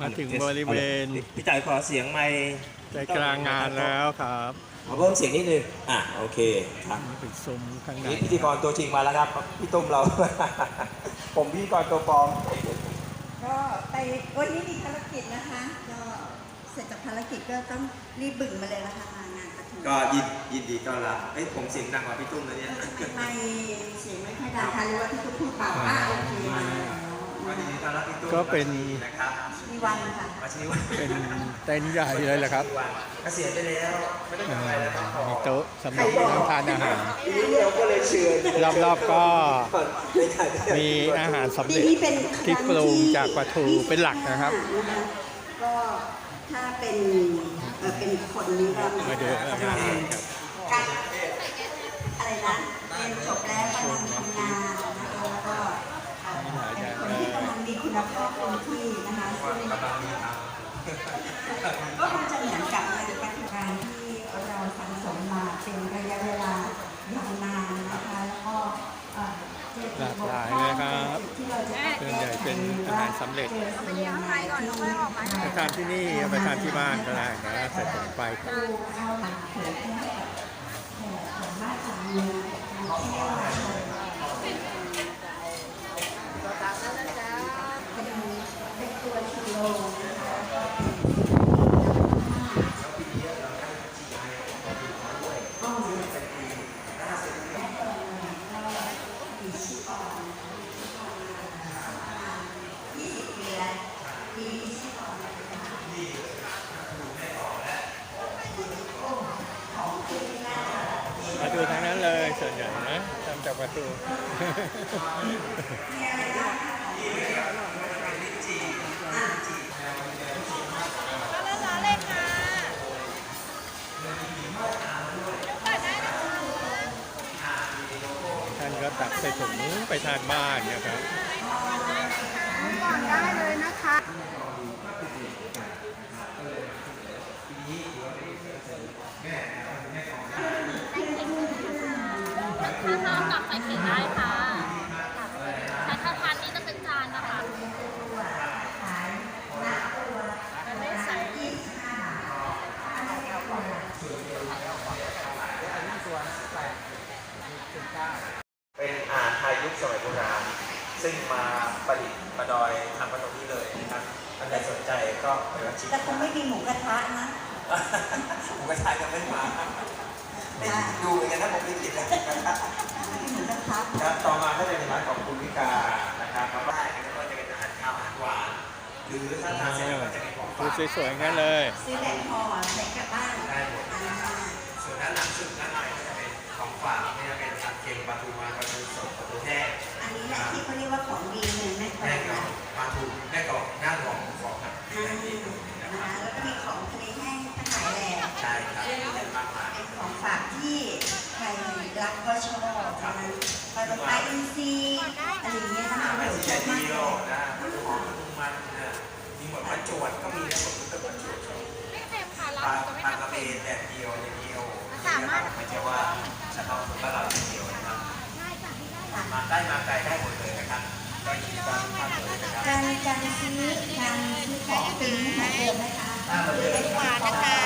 มาถึงบริเวณ พี่จ่ายขอเสียงไม่ใจกลางงานแล้วครับขอเพิ่มเสียงนิดนึงอะโอเคครับเป็นซุ้มข้างในนี่พิธีกรตัวจริงมาแล้วครับ พี่ตุ้มเรา ผมพิธีกรตัวปลอมก็ไปวันนี้มีภารกิจนะคะ ก็เสร็จจากภารกิจก็ต้องรีบบึ่งมาเลยนะคะมางานประชุมก็ยินยินดีต้อนรับเอ้ยผมเสียงดังกว่าพี่ตุ้มเลยเนี่ยไม่เสียงไม่ค่อยดังค่ะหรือว่าที่ทุกพูดเปล่าอะโอเคมาแล้ว ก็ยินดีต้อนรับพี่ตุ้มก็เป็นนะครับมีวันค่ะมาชีวันเป็นเต็นท์ใหญ่เลยแหละครับวันเกษียณไปแล้วไม่ต้องทำอะไรแล้วครับมีโต๊ะสำหรับนั่งทานอาหารทีนี้เราก็เลยเชิญรอบๆก็ไม่ถ่ายได้มีอาหารสำปีเร็จนี้เป็นที่ปรุงจากปลาทูเป็นหลักนะครับก็ถ้าเป็นเอ่อเป็นคนนี้ก็มาดูอาหารครับการอะไรนะเรียนจบแล้วกำลังทำงานนะคะแล้วก็เอ่อเป็น คนที่กำลังมีคุณภาพคงที่นะคะก็คงจะเหมือนกับในปฏิบัติที่เราสังสมมาเป็นระยะเวลายาวนานนะคะแล้วก็เจอหลากหลายเลยครับที่เราจะต้องส่วนใหญ่เป็นอาหารสำเร็จไงที่ไปทานที่นี่ไปทานที่บ้านก็ได้นะเสร็จไปดูเข้ามาเผยแพร่ให้กับแขกของบ้านสามเมืองการเที่ยวเป็นเป็นตัวชิโลนะคะอ๋อปีชิออนยี่สิบปีแล้วปีชิออนของจริงนะ ปลาทูทั้งนั้นเลยส่วนใหญ่นะทำจากปลาทู ท่านก็ ตักใส่ถุงไปทานบ้านนะครับได้เลยนะคะถ้าข้าวกับใส่เผ็ดได้ค่ะแต่ถ้าทานนี้จะเป็นจานนะคะไม่ใส่ เป็นอาหารไทยยุคสมัยโบราณ ซึ่งมาประดิษฐ์ประดอยทำมาตรงนี้เลยนะครับท่านใดสนใจก็ไปรับชิม แต่คงไม่มีหมูกระทะนะผมก็ทานกันไม่มาไม่ดูเหมือนกันนะผมไม่กินนะไม่มีหมูกระทะครับต่อมาก็จะเป็นร้านของคุณวิกานะครับแล้วก็ก็จะเป็นอาหารข้าวอาหารหวาน หรือถ้าทานเสร็จแล้วก็จะเป็นของดูฝากสวยๆงั้นเลยซื้อแหลกห่อใส่กลับบ้านได้หมดอ่าส่วนด้านหลังสุดด้านในก็จะเป็นของฝากไม่ว่าจะเป็นผัดเค็มปลาทูมาปลาทูสดปลาทูแห้งอันนี้แหละที่เขาเรียกว่าของดีเมืองแม่กลแม่องกรอนะบปลาทูแม่กรอบหน้าหอมของครับอ่า นะคะแล้วก็มีของทะเลแห้งทั้งหลายแหล่ใช่ครับมากมายเป็นของฝากที่ใครรักก็ชอบนะคะปลาปลาอินทรีอะไรอย่างเงี้ยนะคะไม่โอ้ใช่ชอบดีมากโลนะปลาทูหมมันมีหมดปลาจวดก็มีนะผมก็ปลาจวดไม่เค็มค่ะปเราลาปลากระเบเผ็ดนแดดเดียวอย่างเดียวสามารถไม่ใช่ว่าเฉพาะคนบ้านเราอย่างเดียวนะครับมาได้มาไกลได้หมดเลยนะครับ ก็ยินดีต้อนรับเลยนะครับการการซื้อการซื้อของเป็นเหมือนเดิมไหมคะหวานนะคะ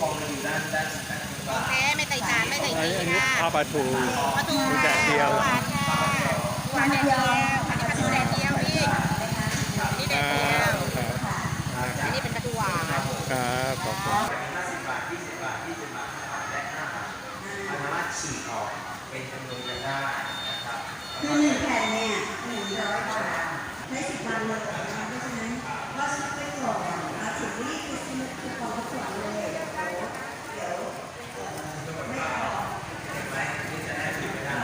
คงจะอยู่ด้านด้านด้านข้างโอเคไม่ใส่จานไม่ใส่อันสีนี้อันนี้ค่ะข้าวปลาทู ปลาทูแดดเดียว หวานค่ะหวานแดดเดียวอันนี้ปลาทูแดดเดียวพี่นี่แดดเดียวอันนี้เป็นปลาทูหวานครับขอบคุณ50บาท20บาท20บาทและ5บาทสามารถฉีกออกเป็นจำนวนกันได้ คือหนึ่งแผ่นเนี่ยหนึ่งร้อยบาทใช้สิบวันเลยนะคะเพราะฉะนั้นก็ซื้อไปก่อนมาถึงนี่คือซื้อคือของกระสวนเลยเดี๋ยวเดี๋ยวไม่พอ เห็นไหมนี่จะได้ผิดไม่ได้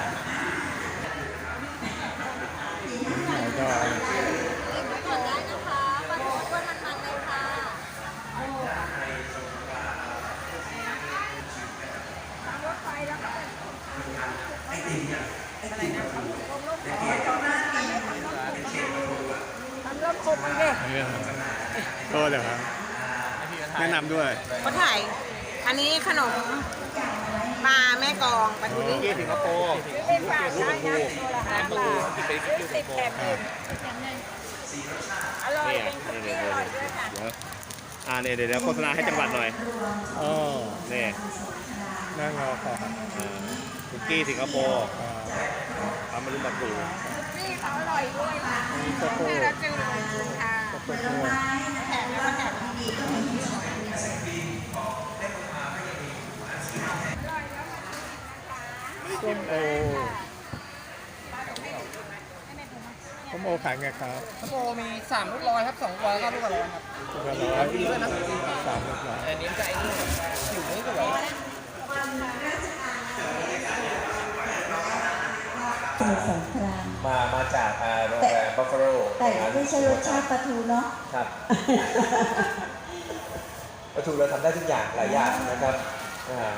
หอยดอง ไว้ก่อนได้นะคะปลาทูอ้วนมันๆเลยค่ะ ไอติมเนี่ยไอติมปลาทูในเกม ต้องน่ากิน เป็นเกมปลาทูอะ เรื่องโทษเหรอครับ แนะนำด้วยเขาถ่ายอันนี้ขนมปลาแม่กองปลาทูนี่ที่สิงคโปร์เป็นฝากได้นะตัวละห้าบาทสิบแปดหนึ่งอร่อยเป็นคุกกี้อร่อยด้วยเนี่ยเดี๋ยวเดี๋ยวโฆษณาให้จังหวัดหน่อยอ๋อนี่นั่งรอก่อนอ่าคุกกี้สิงคโปร์ทำมารุมบักกูนี่เขาอร่อยด้วยค่ะมีโกโก้เราเจอเลยค่ะโกผโก้ลไม้นะคะแล้วก็แบบดีๆก็มีที่สอง ส้ม โอส้มโอขายไงครับโปมีสามลูกร้อยครับสองร้อยก็ลูกละร้อยครับตัวละร้อยสามลูกร้อยอันนี้จะไอ้นี่ผิวไม่สวยสมุทรสงครามมามาจากอ่าโรงแรมบัฟฟาโลแต่ไม่ใช่รสชาติปลาทูเนาะครับประตูเราทำได้ทุกอย่างหลายอย่างนะครับอ่า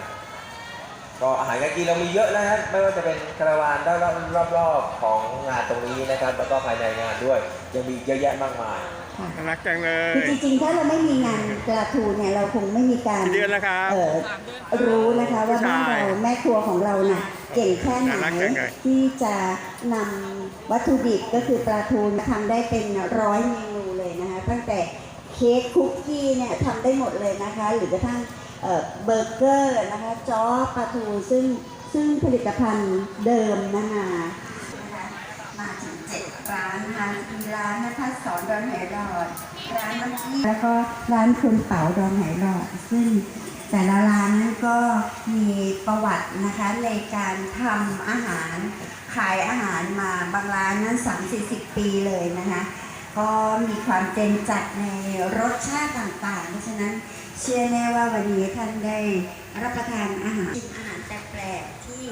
ก็อาหารการกินเรามีเยอะนะฮะไม่ว่าจะเป็นคาราวานด้านรอบๆของงานตรงนี้นะครับแล้วก็ภายในงานด้วย ยังมีเยอะแยะมากมายค่ะน่ารักจังเลคือยจริงๆ ถ้าเราไม่มีงานปลาทูเนี่ยเราคงไม่มีการกี่เดือนแล้วครับเอ่อรู้นะคะว่าบ้านใช่เราแม่ครัวของเราน่ะเก่งแค่ไหนน่ารักจังเลย ที่จะนำวัตถุดิบก็คือปลาทูมาทำได้เป็นร้อยเมนูเลยนะคะตั้งแต่เค้กคุกกี้เนี่ยทำได้หมดเลยนะคะ หรือกระทั่ง เบอร์เกอร์นะคะจ้อปลาทูซึ่งซึ่งผลิตภัณฑ์เดิมนะคะมาถึงเจ็ดร้านนะคะมีร้านนะคะสอนดอนไหหลอด ร้านน้ำกี้แล้วก็ร้านคุณเป๋าดอนไหหลอด ซึ่งแต่ละร้านนั้นก็มีประวัตินะคะในการทำอาหารขายอาหารมาบางร้านนั้น 3-40 ปีเลยนะคะก็มีความเจนจัดในรสชาติต่างๆ เพราะฉะนั้น เชื่อแน่ว่าวันนี้ท่านได้รับประทานอาหารอาหารแปลกๆที่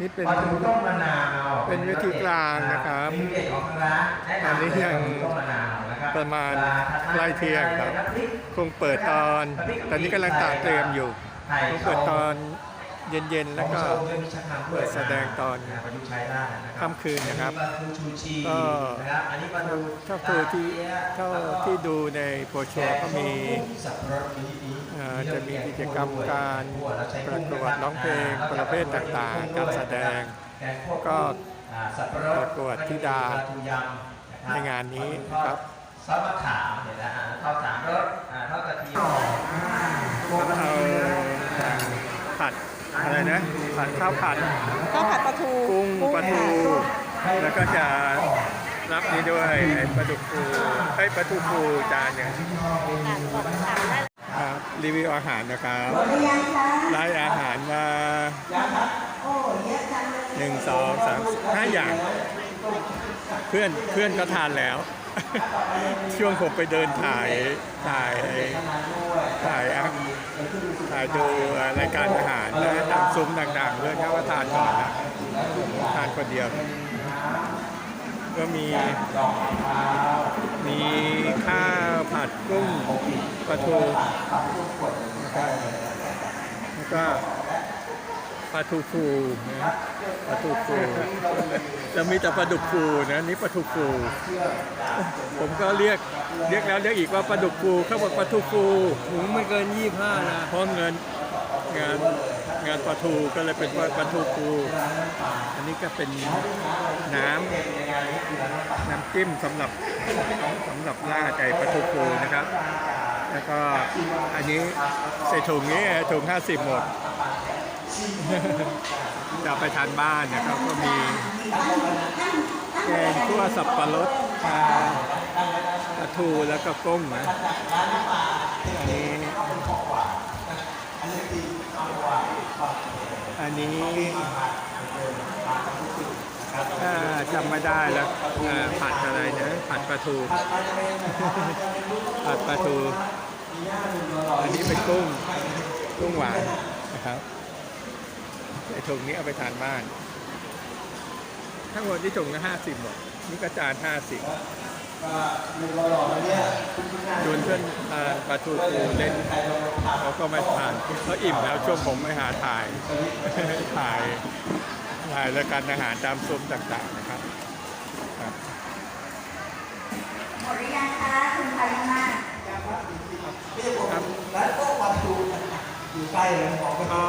นี่เป็นปลาทูต้มมะนาวเป็นวิธีกลางนะครับเมนูเด็ดของทางร้านแนะนำตอนนี้ยังปลาทูต้มมะนาวนะครับประมาณเวลทนใกล้เที่ยงครับน้ำพริกคงเปิดตอน ตอนนี้กำลังตากเตรียมอยู่ไข่คงเปิดตอน เย็นๆ แล้วก็กนำด้วยเปิดแสดงตอนค่ำคืนนะครับอัปลาทูชูชีก็นะครับอันนี้าทูเท่าที่เท่าที่ดูในโปรชัวก็มีจะมีกิจกรรมการประกวดร้องเพลงประเภทต่างๆ การแสดงก็ประกวดธิดาในงานนี้ครับซอสมะขามเนี่ยนะฮะทอดสามรสอ่าทอดกระเทียม แล้วเอาผัดอะไรนะ ผัดข้าวผัดก็ผัดปลาทูกุ้งปลาทู แล้วก็จะรับนี้ด้วยไอ้ปลาดุกฟูไอ้ยปลาทูฟูจานเนี่ยครับรีวิวอาหารนะครับหมดหรือยังคะไล่อาหารมาโอ้เยอะจังเลยหนึ่งสองสามห้าอย่าง เพื่อนเพื่อนก็ทานแล้ว ช่วงผมไปเดินถ่ายถ่ายถ่ายอะถ่ายดูรายการอาหารนะตามซุ้มต่างๆเพื่อนเขาก็ทานก่อนนะทานคนเดียว ก็มีมีข้าวผัดกุ้งปลาทูแล้วก็ ปลาทูฟูนะปลาทูฟูแล้วมีแต่ปลาดุกฟูนะนี่ปลาทูฟูผมก็เรียกเรียกแล้วเรียกอีกว่าปลาดุกฟูเขาบอกปลาทูฟูหูไม่เกินยี่ห้านะเพราะเงินงานงานปลาทูก็เลยเป็นปลาปลาทูฟูอันนี้ก็เป็นน้ำน้ำจิ้มสำหรับสำหรับราดไก่ปลาทูฟูนะครับ แล้วก็อันนี้ใส่ถุงนี้ถุง50หมด จะไปทานบ้านนะครับก็มีแกงคั่วสับปะรดปลาปลาทูแล้วก็กุ้งนะอันนี้อันนี้ถ้าจำไม่ได้แล้วผัดอะไรนะผัดปลาทูผัดปลาทู อันนี้เป็นกุ้งกุ้งหวานนะครับ ไอถุงนี้เอาไปทานบ้าน ทั้งหมดที่ถุงละห้าสิบหมดนี่ก็จานห้าสิบชวนเพื่อนทานปลาทูปูเล่นเขาก็ไม่ทานเขาอิ่มแล้วช่วงผมไม่หาถ่าย ถ่ายถ่ายรายการอาหารตามซุ้มต่างๆนะครับครับหมดหรือยังคะคุณพายุมาครับ ร้านโต๊ะปลาทูอยู่ ใกล้เลยของก็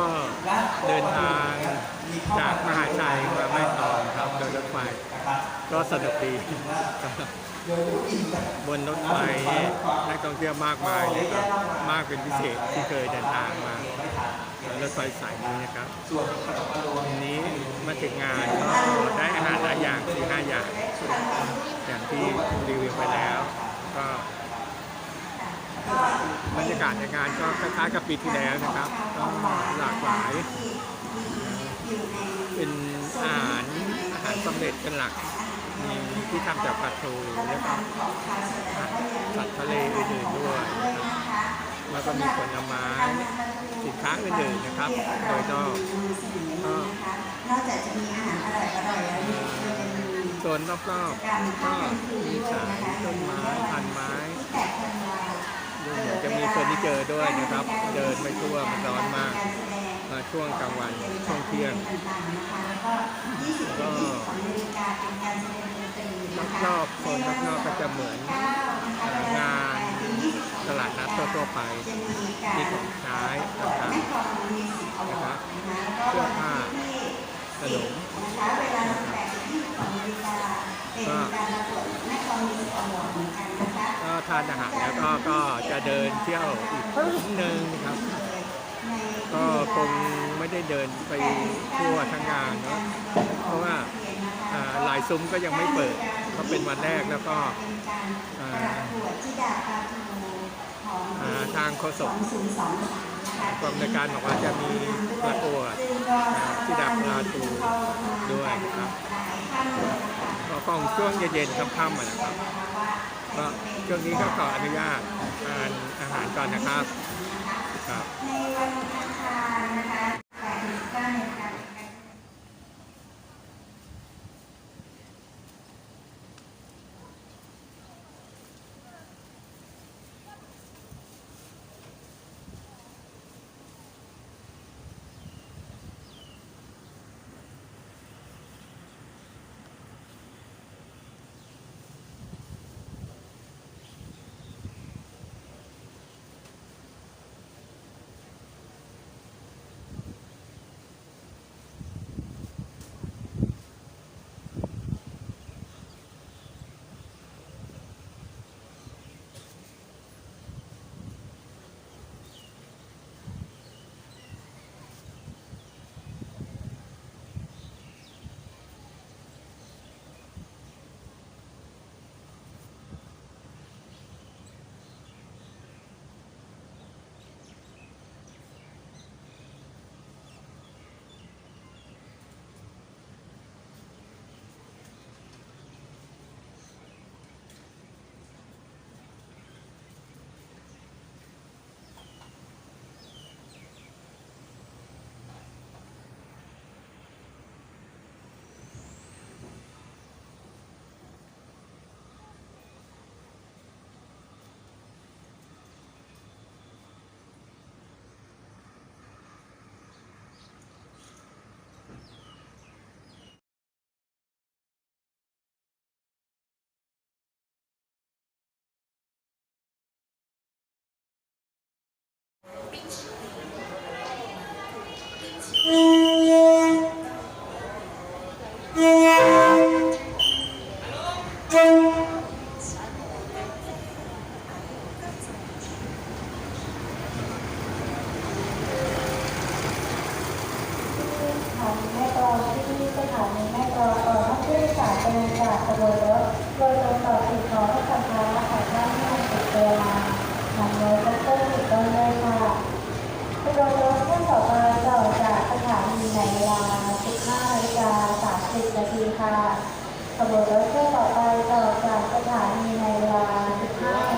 เดินทางจากมหาชัยมาแม่ตอครับโดยรถไฟก็สนุกดีบนรถไฟนักท่องเที่ยวมากมายนะครับมากเป็นพิเศษที่เคยเดินทางมารถไฟสายนี้นะครับทีนี้มาถึงงานก็ได้อาหารหลายอย่างสี่ห้าอย่างอย่างที่รีวิวไปแล้ว ก็ บรรยากาศในงานก็คล้ายๆกับปีที่แล้วนะครับก็หลากหลาย เป็นอาหารอาหารสำเร็จเป็นหลักมีที่ทำจากปลาทูแล้วก็สัตว์ทะเลอื่นๆด้วยนะครับแล้วก็มีผลไม้สินค้าอื่นๆนะครับ โดยนอกก็นอกจากจะมีอาหารอร่อยๆแล้วเนี่ยยังมีโซนรอบๆก็มีขายต้นไม้พันไม้ แปดธันวา ดูเหมือนจะมีเฟอร์นิเจอร์ ด้วยนะครับ เดินไม่ทั่วมันร้อนมากมาช่วงกลางวันช่วงเที่ยงต่างๆนะคะแล้วก็20ถึง22นาฬิกาเป็นการแสดงดนตรีนะคะรอบๆโซนรอบๆก็จะเหมือนงานตลาดนัดทั่วๆไปจะมีการมีของใช้ต่างแม่กลองมิวสิกอวอร์ดนะคะแล้วก็เสื้อผ้าขนมนะคะเวลา18ถึง22น ทานอาหารแล้วก็ก็จะเดินเที่ยวอีกครึ่งหนึ่งครับ ก็คงไม่ได้เดินไปทั่วทั้งงานเนาะเพราะว่าหลายซุ้มก็ยังไม่เปิดเพราะเป็นวันแรกแล้วก็ทางโฆษกกองในการบอกว่าจะมีประกวดที่ดาปาทูด้วยนะครับก็คงช่วงเย็นๆค่ำๆนะครับก็ช่วงนี้ก็ขออนุญาตทานอาหารก่อนนะครับครับ บวนรถโดยตรงต่อติดต่อให้สัมาระของท่านที่ติดตัวมาหลังรถก็เพิ่มติดต้นเลยค่ะขบวนรถเพื่อต่อไปต่อจากสถานีในเวลา 15นาฬิกา30นาทีค่ะขบวนรถเพื่อต่อไปต่อจากสถานีในเวลา 15